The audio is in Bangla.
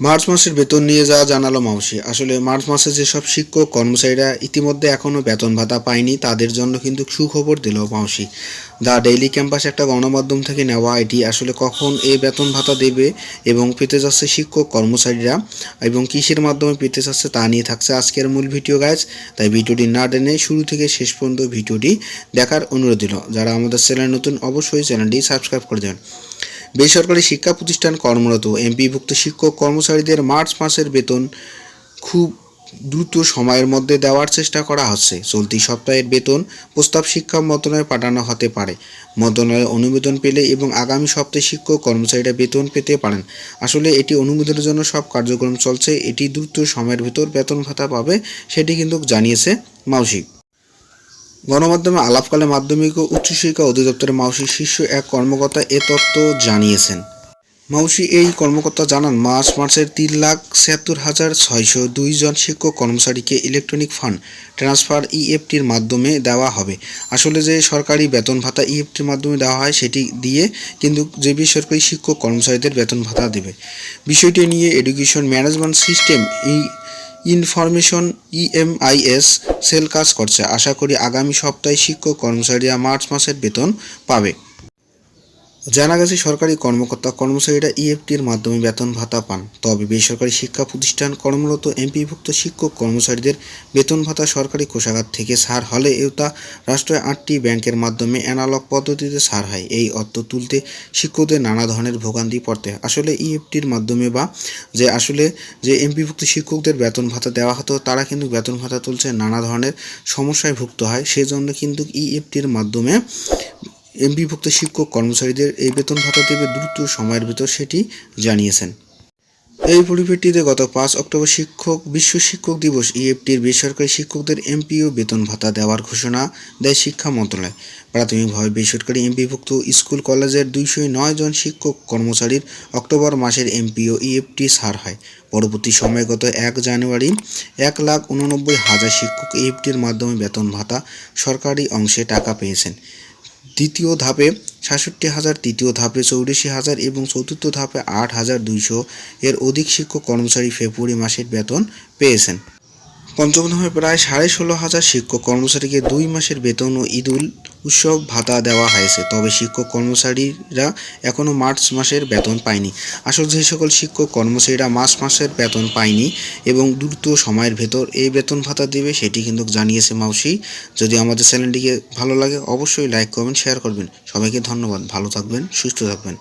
মার্চ মাসের বেতন নিয়ে যা জানালো মাউসি। আসলে মার্চ মাসে যেসব শিক্ষক, কর্মচারীরা ইতিমধ্যে এখনও বেতন ভাতা পায়নি, তাদের জন্য কিন্তু সুখবর দিল মাউসি। দ্য ডেইলি ক্যাম্পাস একটা গণমাধ্যম থেকে নেওয়া এটি আসলে কখন এই বেতন ভাতা দেবে এবং পেতে যাচ্ছে শিক্ষক, কর্মচারীরা এবং কিসের মাধ্যমে পেতে যাচ্ছে তা নিয়ে থাকছে আজকের মূল ভিডিও গাইজ তাই ভিডিওটি না টেনে শুরু থেকে শেষ পর্যন্ত ভিডিওটি দেখার অনুরোধ দিল যারা আমাদের চ্যানেল নতুন, অবশ্যই চ্যানেলটি সাবস্ক্রাইব করে দেবেন। বেসরকারি শিক্ষা প্রতিষ্ঠান কর্মরত। এমপিভুক্ত শিক্ষক কর্মচারীদের মার্চ মাসের বেতন খুব দ্রুত সময়ের মধ্যে দেওয়ার চেষ্টা করা হচ্ছে। চলতি সপ্তাহের বেতন প্রস্তাব শিক্ষা মন্ত্রণালয়ে পাঠানো হতে পারে। মন্ত্রণালয়ে অনুমোদন পেলে এবং আগামী সপ্তাহে শিক্ষক কর্মচারীরা বেতন পেতে পারেন। আসলে এটি অনুমোদনের জন্য সব কার্যক্রম চলছে, এটি দ্রুত সময়ের ভেতর বেতন ভাতা পাবে, সেটি কিন্তু জানিয়েছে মাউসি গণমাধ্যমে আলাপকালে মাধ্যমিক ও উচ্চশিক্ষা অধিদপ্তরের মাউসি শীর্ষ এক কর্মকর্তা এ তথ্য জানিয়েছেন। মাউসি এই কর্মকর্তা জানান, মার্চ মাসের তিন লাখ ছিয়াত্তর হাজার ছয়শো দুই জন শিক্ষক কর্মচারীকে ইলেকট্রনিক ফান্ড ট্রান্সফার ইএফটির মাধ্যমে দেওয়া হবে। আসলে যে সরকারি বেতন ভাতা ইএফটির মাধ্যমে দেওয়া হয় সেটি দিয়ে কিন্তু যে বেসরকারি শিক্ষক কর্মচারীদের বেতন ভাতা দেবে। বিষয়টি নিয়ে এডুকেশন ম্যানেজমেন্ট সিস্টেম এই ইনফরমেশন ইএমআইএস সেল কাজ করছে। আশা করি আগামী সপ্তাহে শিক্ষক কর্মচারীরা মার্চ মাসের বেতন পাবে। জানা গেছে সরকারি কর্মকর্তা কর্মচারীরা ইএফটির মাধ্যমে বেতন ভাতা পান। তবে বেসরকারি শিক্ষা প্রতিষ্ঠান কর্মরত এমপিভুক্ত শিক্ষক কর্মচারীদের বেতন ভাতা সরকারি কোষাগার থেকে ছাড় হলে এও তা রাষ্ট্রের আটটি ব্যাংকের মাধ্যমে অ্যানালগ পদ্ধতিতে ছাড় হয়। এই অর্থ তুলতে শিক্ষকদের নানা ধরনের ভোগান্তি পড়তে। আসলে ইএফটির মাধ্যমে বা যে আসলে যে এমপিভুক্ত শিক্ষকদের বেতন ভাতা দেওয়া হতো, তারা কিন্তু বেতন ভাতা তুলছে নানা ধরনের সমস্যায় ভুক্ত হয়। সেজন্য কিন্তু ইএফটির মাধ্যমে এমপিভুক্ত শিক্ষক কর্মচারীদের এই বেতন ভাতা দেবে দ্রুত সময়ের ভিতর সেটি জানিয়েছেন। এই পরিপ্রেক্ষিতে গত পাঁচ অক্টোবর শিক্ষক বিশ্ব শিক্ষক দিবস ইএফটির বেসরকারি শিক্ষকদের এমপিও বেতন ভাতা দেওয়ার ঘোষণা দেয় শিক্ষা মন্ত্রণালয়। প্রাথমিকভাবে বেসরকারি এমপিভুক্ত স্কুল কলেজের দুইশো নয় জন শিক্ষক কর্মচারীর অক্টোবর মাসের এমপিও ইএফটি ছাড় হয়। পরবর্তী সময়ে গত এক জানুয়ারি এক লাখ উননব্বই হাজার শিক্ষক ইএফটির মাধ্যমে বেতন ভাতা সরকারি অংশে টাকা পেয়েছেন। দ্বিতীয় ধাপে সাতষট্টি হাজার, তৃতীয় ধাপে চৌরাশি হাজার এবং চতুর্থ ধাপে আট হাজার দুইশো এর অধিক শিক্ষক কর্মচারী ফেব্রুয়ারি মাসের বেতন পেয়েছেন। পঞ্চম ধাপে প্রায় সাড়ে ষোলো হাজার শিক্ষক কর্মচারীকে দুই মাসের বেতন ও ঈদুল উৎসব ভাতা দেওয়া হয়েছে, তবে শিক্ষক কর্মচারীরা এখনও মার্চ মাসের বেতন পায়নি। আসলে যে সকল শিক্ষক কর্মচারীরা মার্চ মাসের বেতন পায়নি এবং দ্রুত সময়ের ভেতর এই বেতন ভাতা দেবে, সেটি কিন্তু জানিয়েছে মাউসি। যদি আমাদের চ্যানেলটিকে ভালো লাগে, অবশ্যই লাইক করবেন শেয়ার করবেন। সবাইকে ধন্যবাদ। ভালো থাকবেন, সুস্থ থাকবেন।